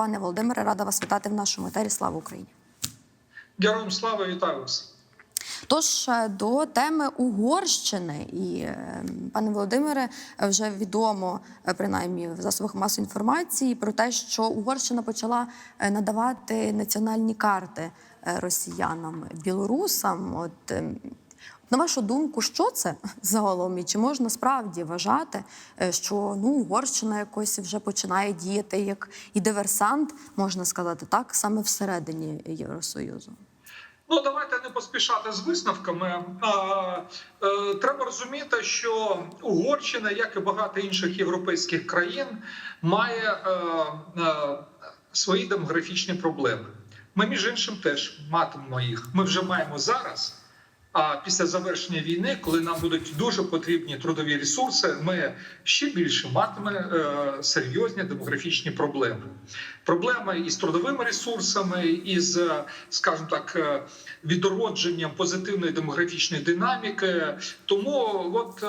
Пане Володимире, рада вас вітати в нашому етері. Слава Україні! Героям слава вітаю вас. Тож е, до теми Угорщини, і е, пане Володимире, вже відомо е, принаймні в засобах масової інформації про те, що Угорщина почала надавати національні карти росіянам білорусам. От е, на вашу думку, що це загалом? І чи можна справді вважати, е, що ну Угорщина якось вже починає діяти як і диверсант, можна сказати, так саме всередині Євросоюзу? Ну давайте не поспішати з висновками. Е, треба розуміти, що Угорщина, як і багато інших європейських країн, має е, свої демографічні проблеми. Ми, між іншим, теж матимемо їх. Ми вже маємо зараз. А після завершення війни, коли нам будуть дуже потрібні трудові ресурси, ми ще більше матиме е, серйозні демографічні проблеми. Проблеми із трудовими ресурсами, із, е, скажімо так, е, відродженням позитивної демографічної динаміки. Тому, от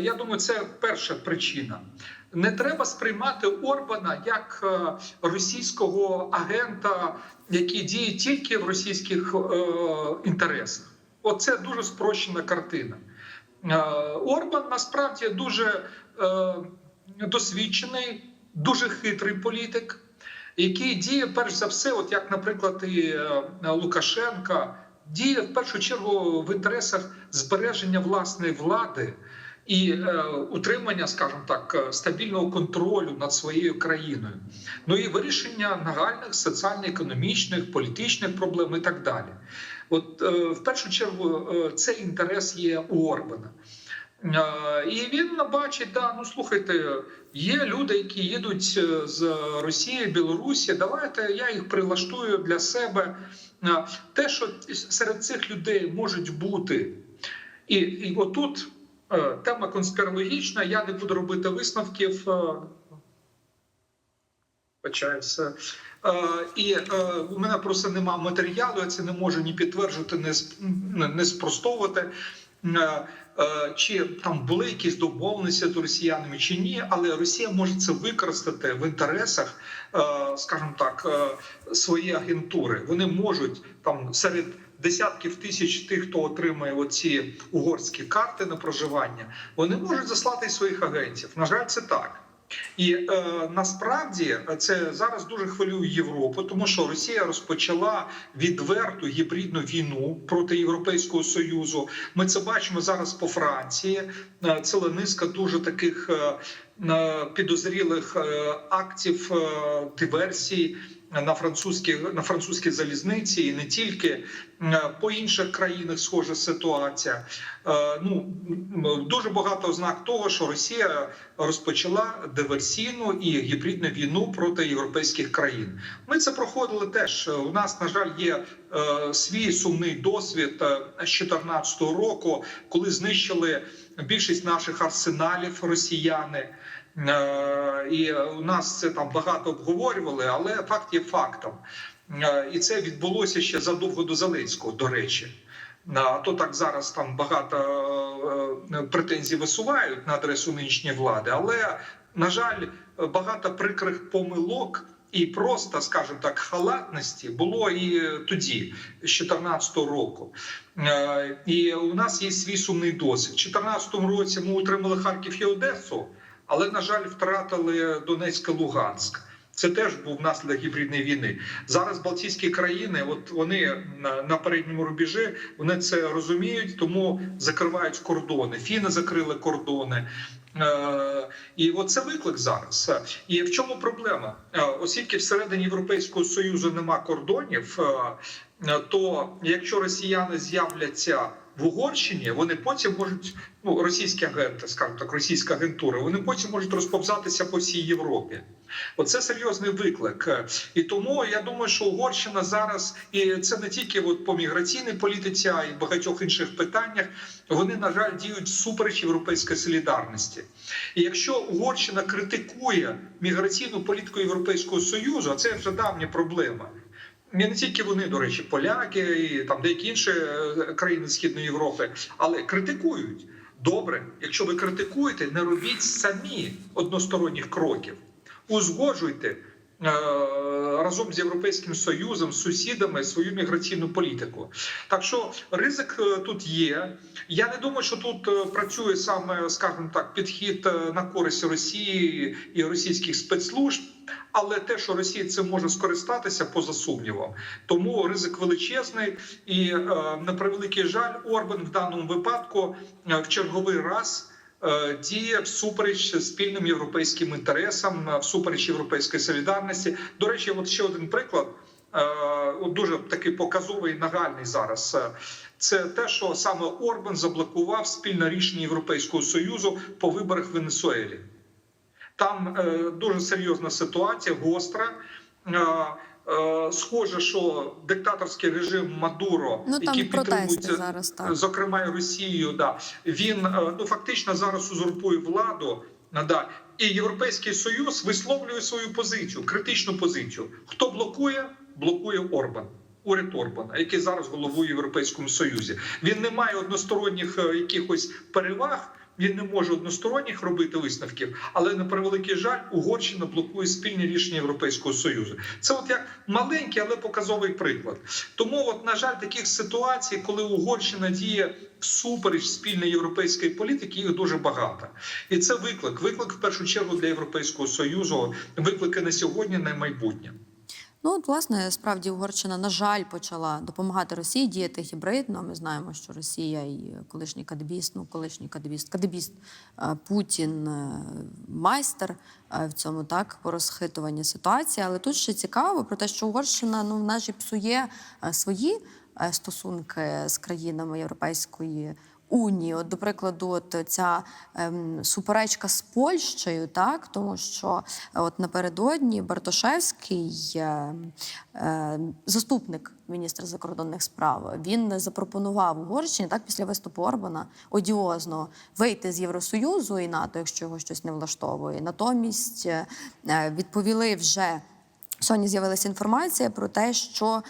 я думаю, це перша причина. Не треба сприймати Орбана як російського агента, який діє тільки в російських е, інтересах. Оце дуже спрощена картина. Е, Орбан насправді дуже е, досвідчений, дуже хитрий політик, який діє перш за все, от як, наприклад, і е, Лукашенка, діє в першу чергу в інтересах збереження власної влади і е, утримання, скажімо так, е, стабільного контролю над своєю країною, ну і вирішення нагальних соціально-економічних, політичних проблем і так далі. От е, в першу чергу е, цей інтерес є у Орбана. Е, І він бачить, да, ну слухайте, є люди, які їдуть е, з Росії, Білорусі. Давайте я їх прилаштую для себе. Те, що серед цих людей можуть бути, і, і отут тема конспірологічна. Я не буду робити висновків. е, Е, І е, у мене просто немає матеріалу, я це не можу ні підтверджувати, не- спростовувати. Е, е, Чи там були якісь домовленості з росіянами чи ні, але Росія може це використати в інтересах, е, скажімо так, е, своєї агентури. Вони можуть там серед десятків тисяч тих, хто отримує оці угорські карти на проживання, вони можуть заслати своїх агентів. На жаль, це так. І е, насправді це зараз дуже хвилює Європу, тому що Росія розпочала відверту гібридну війну проти Європейського союзу. Ми це бачимо зараз по Франції. Е, Ціла низка дуже таких е, е, підозрілих е, актів е, диверсій. На французькій на французькій залізниці і не тільки Е, по інших країнах схожа ситуація. Е, Ну дуже багато ознак того, що Росія розпочала диверсійну і гібридну війну проти європейських країн. Ми це проходили теж. У нас на жаль є е, свій сумний досвід е, з 2014 року, коли знищили більшість наших арсеналів росіяни. Е, І у нас це там багато обговорювали, але факт є фактом. Е, І це відбулося ще задовго до Зеленського, до речі. А то так зараз там багато е, претензій висувають на адресу нинішньої влади, але на жаль, багато прикрих помилок і просто, скажімо так, халатності було і тоді, з 2014 року. Е, І у нас є свій сумний досвід. У 2014 році ми утримали Харків і Одесу, але на жаль, втратили Донецьк і Луганськ. Це теж був наслідок гібридної війни. Зараз Балтійські країни, от вони на, передньому рубежі, вони це розуміють, тому закривають кордони. Фіни закрили кордони. Е, і от це виклик зараз. І в чому проблема? Е, оскільки всередині Європейського союзу нема кордонів, е, то якщо росіяни з'являться в Угорщині, вони потім можуть ну російські агенти, скажімо так, російська агентура, вони потім можуть розповзатися по всій Європі. Оце серйозний виклик, і тому я думаю, що Угорщина зараз, і це не тільки от по міграційній політиці, а й багатьох інших питаннях. Вони на жаль діють всупереч європейської солідарності. І якщо Угорщина критикує міграційну політику Європейського союзу, а це вже давня проблема. Не тільки вони, до речі, поляки і там деякі інші е, країни Східної Європи, але критикують. Добре, якщо ви критикуєте, не робіть самі односторонніх кроків узгоджуйте разом з Європейським Союзом, сусідами свою міграційну політику. Так що ризик е, тут є. Я не думаю, що тут е, працює саме, скажімо так, підхід е, на користь Росії і російських спецслужб. Але те, що Росія цим може скористатися, поза сумнівом, тому ризик величезний, і е, на превеликий жаль, Орбан в даному випадку е, в черговий раз е, діє всупереч спільним європейським інтересам, е, всупереч європейської солідарності. До речі, от ще один приклад. е, Дуже такий показовий нагальний зараз. Е, Це те, що саме Орбан заблокував спільне рішення Європейського союзу по виборах в Венесуелі. Там е, дуже серйозна ситуація, гостра. Е, е, схоже, що диктаторський режим Мадуро, Ну там який підтримується зараз так. зокрема і Росією, да він е, ну фактично зараз узурпує владу. е, Да, і Європейський Союз висловлює свою позицію, критичну позицію. Хто блокує? Блокує Орбан. Уряд Орбана, який зараз головує в Європейському Союзі. Він не має односторонніх е, якихось переваг. Він не може односторонніх робити висновків, але на превеликий жаль, Угорщина блокує спільні рішення Європейського союзу. Це от як маленький, але показовий приклад. Тому, от на жаль, таких ситуацій, коли Угорщина діє всупереч спільної європейської політики, їх дуже багато. І це виклик. Виклик в першу чергу для Європейського союзу. Виклики на сьогодні, на майбутнє. Ну, от, власне, справді Угорщина, на жаль, почала допомагати Росії діяти гібридно. Ми знаємо, що Росія і колишній кадебіст, ну колишній кадебіст, кадебіст е, Путін е, майстер е, в цьому так по розхитуванні ситуації. Але тут ще цікаво про те, що Угорщина ну вона ж і псує свої стосунки з країнами Європейської. Унії, от, до прикладу, от ця ем, суперечка з Польщею, так тому що от напередодні Бартошевський, е, е, заступник міністра закордонних справ, він запропонував Угорщині так після виступу Орбана одіозно вийти з Євросоюзу і НАТО, якщо його щось не влаштовує. Натомість е, відповіли вже сьогодні. З'явилася інформація про те, що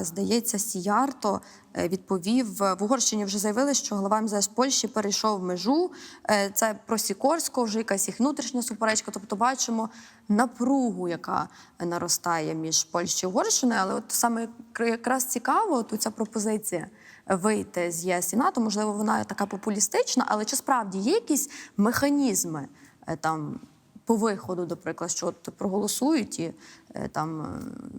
здається, Сіярто е, відповів в Угорщині. Вже заявили, що голова МЗС Польщі перейшов межу. Е, Це про Сікорського, вже якась їх внутрішня суперечка. Тобто, бачимо напругу, яка наростає між Польщею і Угорщиною. Але от саме якраз цікаво, от ця пропозиція вийти з ЄС і НАТО. Можливо, вона така популістична, але чи справді є якісь механізми е, там? По виходу, до прикладу, що от проголосують і е, там е,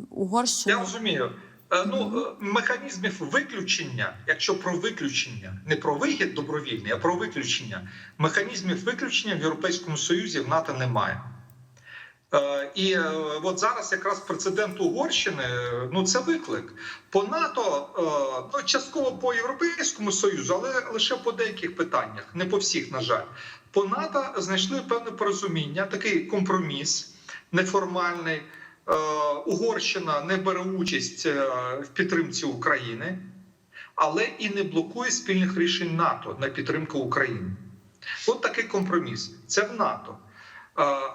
Угорщина. Я розумію. Е, Ну, е, механізмів виключення, якщо про виключення, не про вихід добровільний, а про виключення, механізмів виключення в Європейському Союзі в НАТО немає. Е, І от зараз якраз прецедент Угорщини ну це виклик. По НАТО, ну частково по Європейському Союзу, але лише по деяких питаннях, не по всіх, на жаль. По НАТО знайшли певне порозуміння, такий компроміс неформальний. Е, Угорщина не бере участь е, в підтримці України, але і не блокує спільних рішень НАТО на підтримку України. От такий компроміс. Це в НАТО.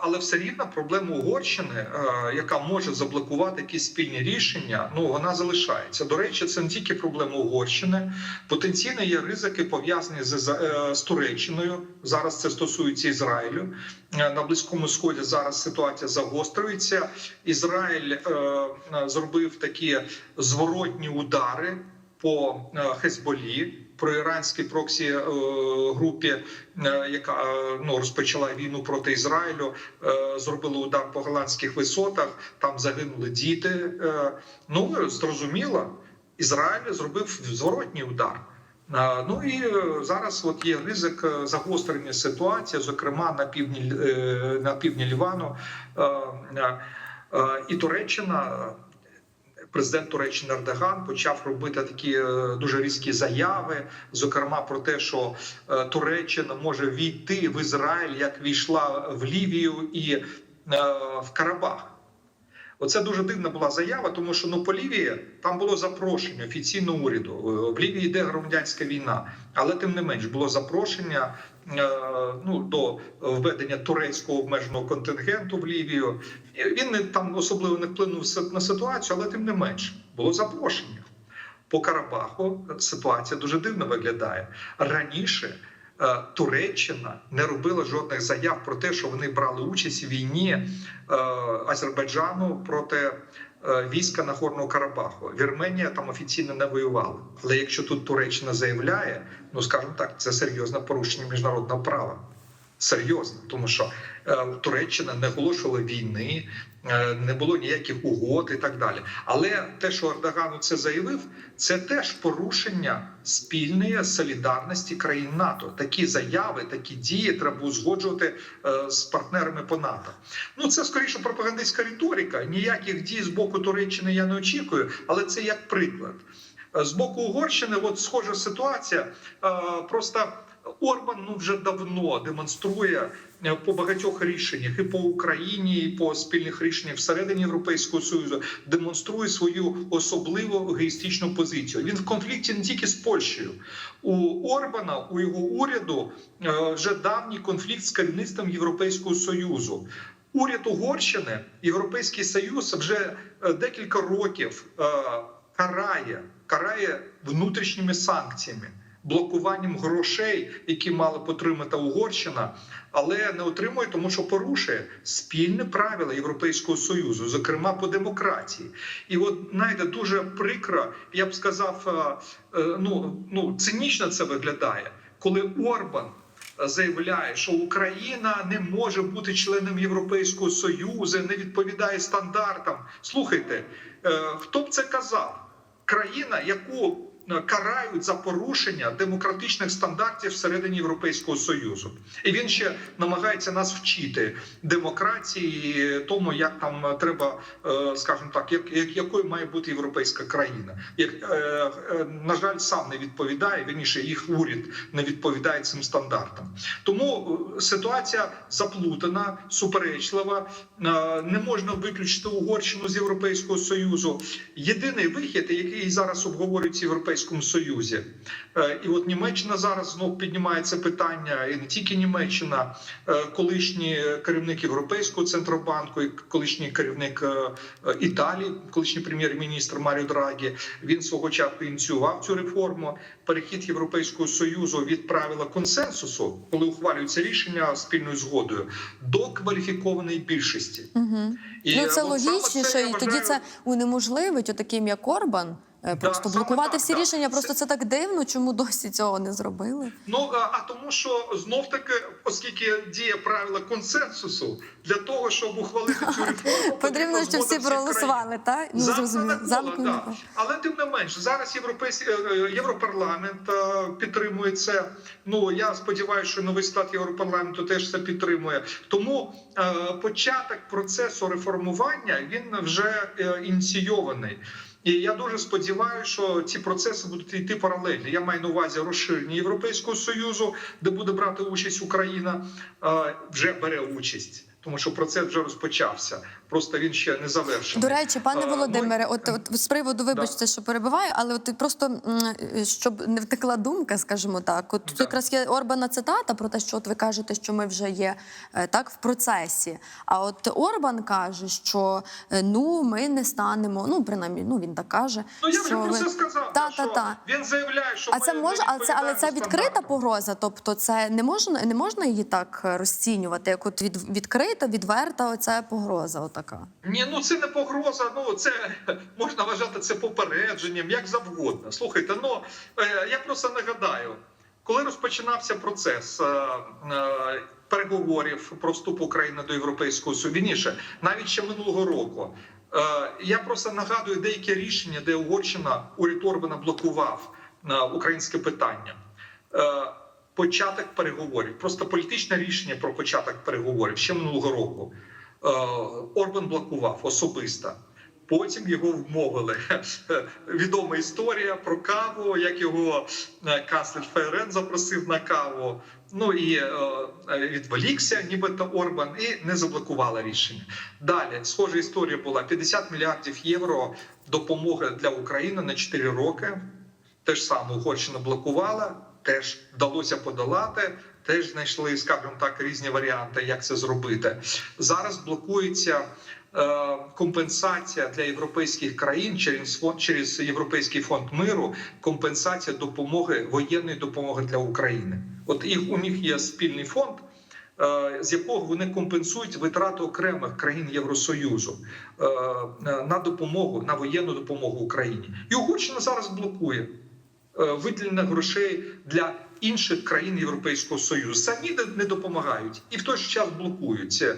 Але все рівно проблема Угорщини, яка може заблокувати якісь спільні рішення, ну вона залишається. До речі, це не тільки проблема Угорщини. Потенційно є ризики пов'язані з, е, з Туреччиною. Зараз це стосується Ізраїлю. Е, На близькому сході зараз ситуація загострюється. Ізраїль е, зробив такі зворотні удари по Хезболі. Про іранській проксі е, групі, е, яка е, ну розпочала війну проти Ізраїлю, зробили удар по голландських висотах. Там загинули діти. Ну зрозуміло, Ізраїль зробив зворотній удар. Ну і зараз от є ризик загострення ситуації, зокрема на півдні на півдні Лівану і Туреччина. Президент Туреччини Ердоган почав робити такі е, дуже різкі заяви, зокрема про те, що е, Туреччина може війти в Ізраїль, як війшла в Лівію і е, в Карабах. Оце дуже дивна була заява, тому що ну по Лівії там було запрошення офіційно уряду. В Лівії йде громадянська війна, але тим не менш було запрошення ну до введення турецького обмеженого контингенту в Лівію. Він не там особливо не вплинув на ситуацію, але тим не менш було запрошення. По Карабаху ситуація дуже дивно виглядає раніше. е, Туреччина не робила жодних заяв про те, що вони брали участь у війні е, Азербайджану проти е, війська Нагорного Карабаху. Вірменія там офіційно не воювала. Але якщо тут Туреччина заявляє, ну скажімо так, це серйозне порушення міжнародного права. Серйозно, тому що е, Туреччина не оголошувала війни, е, не було ніяких угод і так далі. Але те, що Ердогану це заявив, це теж порушення спільної солідарності країн НАТО. Такі заяви, такі дії треба узгоджувати е, з партнерами по НАТО. Ну це скоріше пропагандистська риторика. Ніяких дій з боку Туреччини я не очікую, але це як приклад. З боку Угорщини, от схожа ситуація. Просто Орбан ну вже давно демонструє е, по багатьох рішеннях і по Україні, і по спільних рішеннях всередині Європейського союзу демонструє свою особливу егоїстичну позицію. Він в конфлікті не тільки з Польщею. У Орбана, у його уряду е, вже давній конфлікт з керівництвом Європейського союзу. Уряд Угорщини, Європейський Союз вже е, декілька років карає, карає внутрішніми санкціями, блокуванням грошей, які мала б отримати Угорщина, але не отримує, тому що порушує спільні правила Європейського союзу, зокрема по демократії. І от знаєте, дуже прикро, я б сказав, е, е, ну, ну цинічно це виглядає, коли Орбан заявляє, що Україна не може бути членом Європейського союзу, не відповідає стандартам. Слухайте, е, хто б це казав? Країна, яку е, карають за порушення демократичних стандартів всередині Європейського союзу, і він ще намагається нас вчити демократії, тому як там треба, е, скажімо так, як, як якою має бути європейська країна, як е, е, на жаль, сам не відповідає. Вірніше, їх уряд не відповідає цим стандартам. Тому е, ситуація заплутана, суперечлива. Е, Не можна виключити Угорщину з Європейського союзу. Єдиний вихід, який зараз обговорюється в Європейському Союзі, е, і от Німеччина зараз знов піднімає це питання, і не тільки Німеччина, е, колишній керівник Європейського центробанку, і колишній керівник е, Італії, колишній прем'єр-міністр Маріо Драгі. Він свого часу ініціював цю реформу. Перехід Європейського союзу від правила консенсусу, коли ухвалюються рішення спільною згодою, до кваліфікованої більшості. Угу. І ну це логічніше, і тоді це унеможливить отаким як Орбан. Е, Просто саме блокувати так, всі так. рішення. Просто Це- це так дивно, чому досі цього не зробили. Ну а, а тому, що знов таки, оскільки діє правило консенсусу, для того, щоб ухвалити цю реформу, Потрібно, щоб всі проголосували, так? Ну зрозуміло. да. Але тим не менш, зараз європейський е, європарламент е, підтримує це. Ну я сподіваюся, що новий склад європарламенту теж це підтримує. Тому е, початок процесу реформування він вже е, ініційований. І я дуже сподіваюся, що ці процеси будуть йти паралельно. Я маю на увазі розширення Європейського союзу, де буде брати участь Україна, е, вже бере участь, тому що процес вже розпочався. Просто він ще не завершений. До речі, пане Володимире, от, от з приводу, вибачте, що перебиваю, але от просто щоб не втекла думка, скажімо так. От тут Да. якраз є Орбана цитата про те, що от ви кажете, що ми вже є е, так в процесі. А от Орбан каже, що е, ну ми не станемо. Ну принаймні, ну він так каже. Ну я вже що про ви- це сказав. Та, що та, та. Він заявляє, що А це може, але це але це відкрита погроза. Тобто, це не можна не можна її так е, розцінювати, як от від, відкрита, відверта. Оця погроза, отака. Ні, ну це не погроза. Ну це можна вважати це попередженням, як завгодно. Слухайте, ну е, я просто нагадаю, коли розпочинався процес е, е, переговорів про вступ України до Європейського вірніше, навіть ще минулого року. Я просто нагадую деякі рішення, де Угорщина уряд Орбана блокував українське питання. Початок переговорів, просто політичне рішення про початок переговорів ще минулого року. Е, Орбан блокував особисто. Потім його вмовили. Відома історія про каву, як його е, канцлер ФРН запросив на каву. Ну і е, відволікся, нібито Орбан, і не заблокувала рішення. Далі схожа історія була 50 мільярдів євро допомоги для України на 4 роки. Те ж саме Угорщина блокувала, теж вдалося подолати. Теж знайшли, скажімо так, різні варіанти, як це зробити. Зараз блокується е, компенсація для європейських країн через фонд через Європейський фонд миру, компенсація допомоги воєнної допомоги для України. От їх у них є спільний фонд. е, З якого вони компенсують витрати окремих країн Євросоюзу е, на допомогу на воєнну допомогу Україні, і Угорщина зараз блокує виділення грошей для інших країн Європейського Союзу. Самі не- допомагають і в той же час блокуються.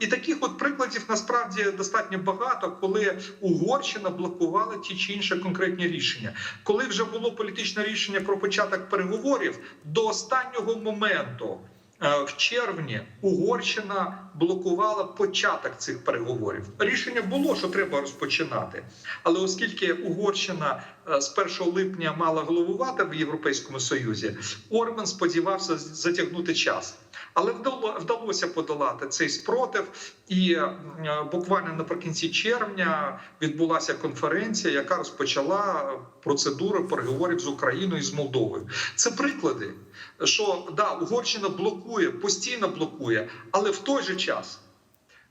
І таких от прикладів насправді достатньо багато, коли Угорщина блокувала ті чи інші конкретні рішення. Коли вже було політичне рішення про початок переговорів до останнього моменту. е, В червні Угорщина блокувала початок цих переговорів. Рішення було, що треба розпочинати. Але оскільки Угорщина е, з 1 липня мала головувати в Європейському Союзі, Орбан сподівався затягнути час. Але вдалося подолати цей спротив, і е, буквально наприкінці червня відбулася конференція, яка розпочала процедуру переговорів з Україною і з Молдовою. Це приклади, що да, Угорщина блокує, постійно блокує, але в той же час.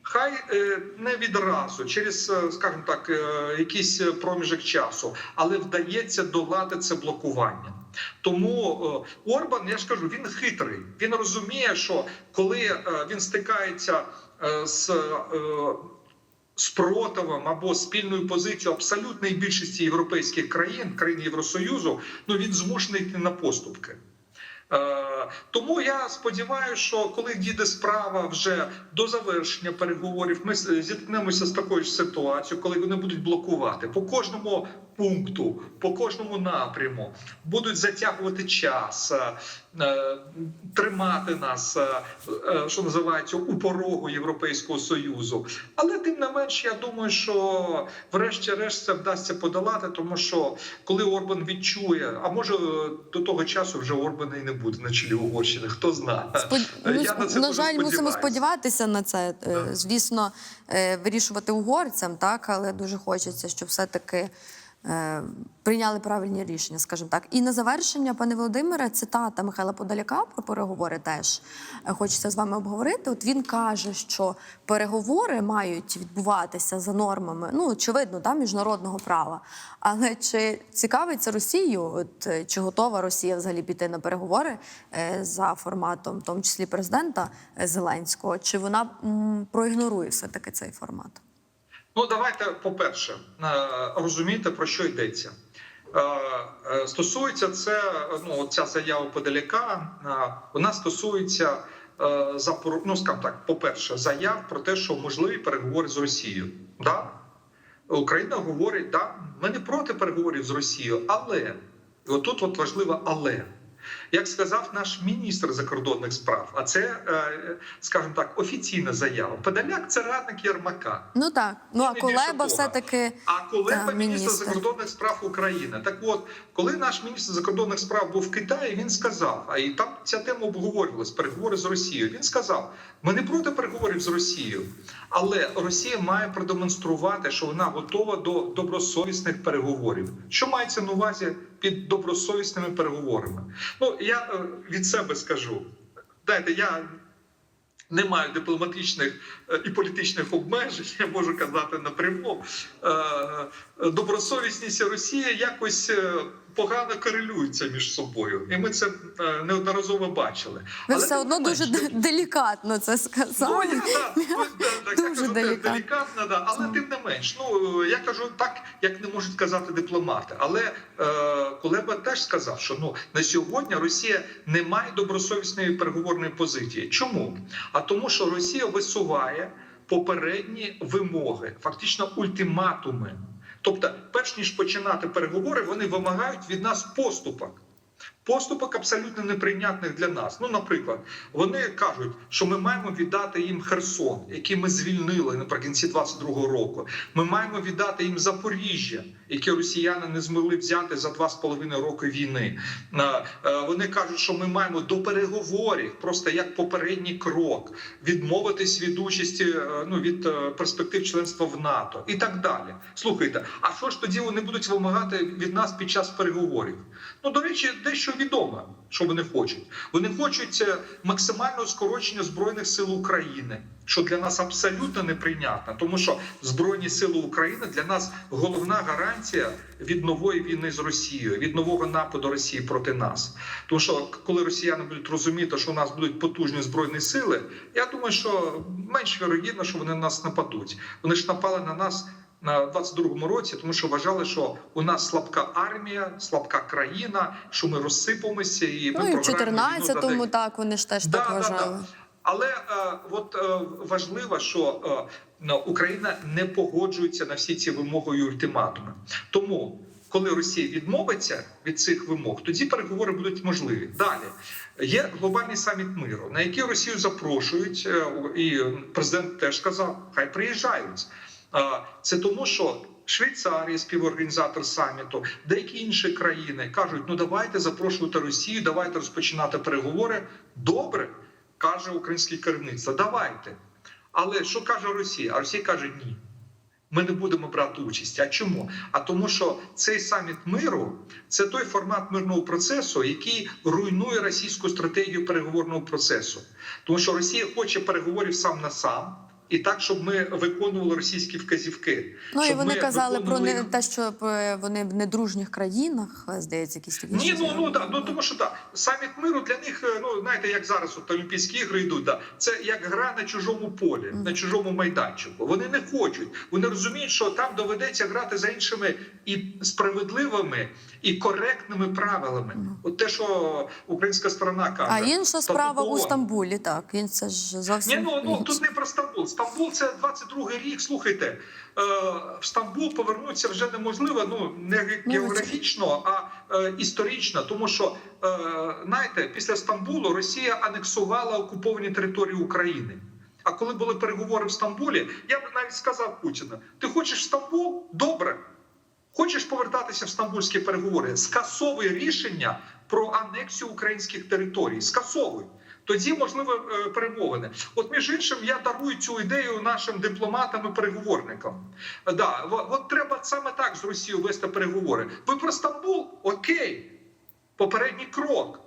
Хай е, не відразу, через, е, скажімо так, е, якийсь проміжок часу, але вдається долати це блокування. Тому Орбан, я ж кажу, він хитрий. Він розуміє, що коли він стикається з спротивом або спільною позицією абсолютної більшості європейських країн, країн Євросоюзу, ну він змушений йти на поступки. Е, Тому я сподіваюся, що коли дійде справа вже до завершення переговорів, ми зіткнемося з такою ж ситуацією, коли вони будуть блокувати по кожному пункту, по кожному напряму, будуть затягувати час, е, е, тримати нас, що називається, у порогу Європейського союзу. Але тим не менш, я думаю, що врешті-решт це вдасться подолати, тому що коли Орбан відчує, а може до того часу вже Орбана і не буде на чолі Угорщини, хто знає. Спод... Я Ну, на це на жаль, мусимо сподіватися на це. Да. Звісно, е, вирішувати угорцям, так, але дуже хочеться, щоб все-таки е, прийняли правильні рішення, скажімо так. І на завершення, пане Володимире, цитата Михайла Подоляка про переговори теж е, хочеться з вами обговорити. От він каже, що переговори мають відбуватися за нормами, ну очевидно, да, міжнародного права. Але чи цікавиться Росію? От е, чи готова Росія взагалі піти на переговори е, за форматом, в тому числі президента е, Зеленського? Чи вона проігнорує все таки цей формат? Ну, давайте, по-перше, е, розуміти, про що йдеться. Е, е, Стосується це, ну, ця заява Подаляка, е, вона стосується ну, скажімо так, по-перше, заяв про те, що можливі переговори з Росією. Да? Україна говорить, да, ми не проти переговорів з Росією, але і отут от важливо але. Як сказав наш міністр закордонних справ, а це, е, скажімо так, офіційна заява. Подоляк це радник Єрмака. Ну так, ну а Колеба все таки А Колеба Та, міністр міністр. закордонних справ України. Так от, коли наш міністр закордонних справ був в Китаї, він сказав, а і там ця тема обговорювалась, переговори з Росією. Він сказав: ми не проти переговорів з Росією, але Росія має продемонструвати, що вона готова до добросовісних переговорів. Що мається на увазі під добросовісними переговорами? Ну я е, від себе скажу. Дайте я не маю дипломатичних е, і політичних обмежень, я можу казати напряму. Е, Добросовісність Росії якось погано корелюються між собою, і ми це е, неодноразово бачили. ви Але все одно дуже делікатно це Ну, сказали. я, да, ну, да, Дуже кажу, делікатно. делікатно, да, але тим не менш. Ну я кажу так, як не можуть сказати дипломати. Але е, Кулеба теж сказав, що ну на сьогодні Росія не має добросовісної переговорної позиції. Чому? А тому, що Росія висуває попередні вимоги, фактично ультиматуми. Тобто, перш ніж починати переговори, вони вимагають від нас поступок. Поступок абсолютно неприйнятних для нас. Ну, наприклад, вони кажуть, що ми маємо віддати їм Херсон, який ми звільнили наприкінці 22-го року. Ми маємо віддати їм Запоріжжя, яке росіяни не змогли взяти за два з половиною роки війни. Е, е, Вони кажуть, що ми маємо до переговорів, просто як попередній крок, відмовитись від участі е, ну від перспектив членства в НАТО і так далі. Слухайте, а що ж тоді вони будуть вимагати від нас під час переговорів? Ну до речі, дещо що відомо, що вони хочуть. Вони хочуть е, максимального скорочення збройних сил України, що для нас абсолютно неприйнятно, тому що збройні сили України для нас головна гарантія від нової війни з Росією, від нового нападу Росії проти нас. Тому що коли росіяни будуть розуміти, що у нас будуть потужні збройні сили, я думаю, що менш вірогідно, що вони на нас нападуть. Вони ж напали на нас на 22-му році, тому що вважали, що у нас слабка армія, слабка країна, що ми розсипаємося і ми Ну і в програємо війну за 14-му так вони ж теж Да, так да, да. Але е, от е, важливо, що е, Україна не погоджується на всі ці вимоги і ультиматуми. Тому, коли Росія відмовиться від цих вимог, тоді переговори будуть можливі. Далі є глобальний саміт миру, на який Росію запрошують, е, і президент теж сказав, хай приїжджають. Це тому, що Швейцарія, співорганізатор саміту, деякі інші країни кажуть: ну давайте запрошувати Росію, давайте розпочинати переговори. Добре, каже українське керівництво. Давайте. Але що каже Росія? А Росія каже ні. Ми не будемо брати участь. А чому? А тому, що цей саміт миру це той формат мирного процесу, який руйнує російську стратегію переговорного процесу. Тому що Росія хоче переговорів сам на сам. І так, щоб ми виконували російські вказівки. Ну і вони казали про не те, що е, вони в недружніх країнах, е, здається, якісь такі. Ні, ну ну да, ну тому що так, саміт миру для них, е, ну знаєте, як зараз от Олімпійські ігри йдуть, да, це як гра на чужому полі, Мгм. на чужому майданчику. Вони не хочуть. Вони розуміють, що там доведеться грати за іншими і справедливими, і коректними правилами. Мгм. От те, що українська сторона каже. А інша справа Статут у Стамбулі, так. Він це ж зовсім. Ні, ну, ну тут не про Стамбул. Стамбул це 22-й рік. Слухайте, е, в Стамбул повернутися вже неможливо. Ну не географічно, а е, історично. Тому що е, знаєте, після Стамбулу Росія анексувала окуповані території України. А коли були переговори в Стамбулі, я б навіть сказав Путіну: ти хочеш в Стамбул? Добре. Хочеш повертатися в стамбульські переговори? Скасовуй рішення про анексію українських територій. Скасовуй. Тоді можливо е, перемовини. От між іншим, я дарую цю ідею нашим дипломатам і переговорникам. Да, от треба саме так з Росією вести переговори. Ви про Стамбул? Окей, попередній крок.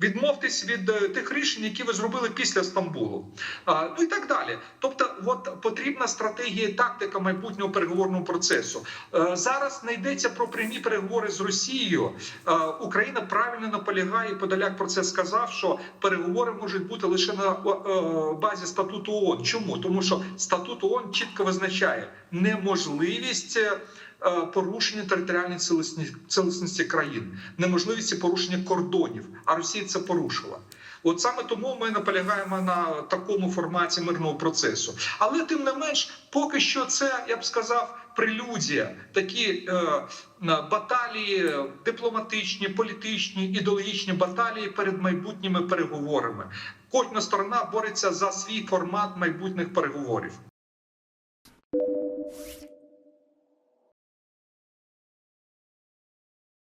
Відмовтесь від е, тих рішень, які ви зробили після Стамбулу, ну і так далі. Тобто, от потрібна стратегія і тактика майбутнього переговорного процесу. Е, Зараз не йдеться про прямі переговори з Росією. Е, Україна правильно наполягає. і Подоляк про це сказав, що переговори можуть бути лише на базі статуту ООН. Чому? Тому що статут ООН чітко визначає неможливість. Е, Порушення територіальної цілісності країн, неможливість порушення кордонів. А Росія це порушила. От саме тому ми наполягаємо на такому форматі мирного процесу. Але тим не менш, поки що це я б сказав прелюдія, такі е, баталії дипломатичні, політичні, ідеологічні баталії перед майбутніми переговорами. Кожна сторона бореться за свій формат майбутніх переговорів.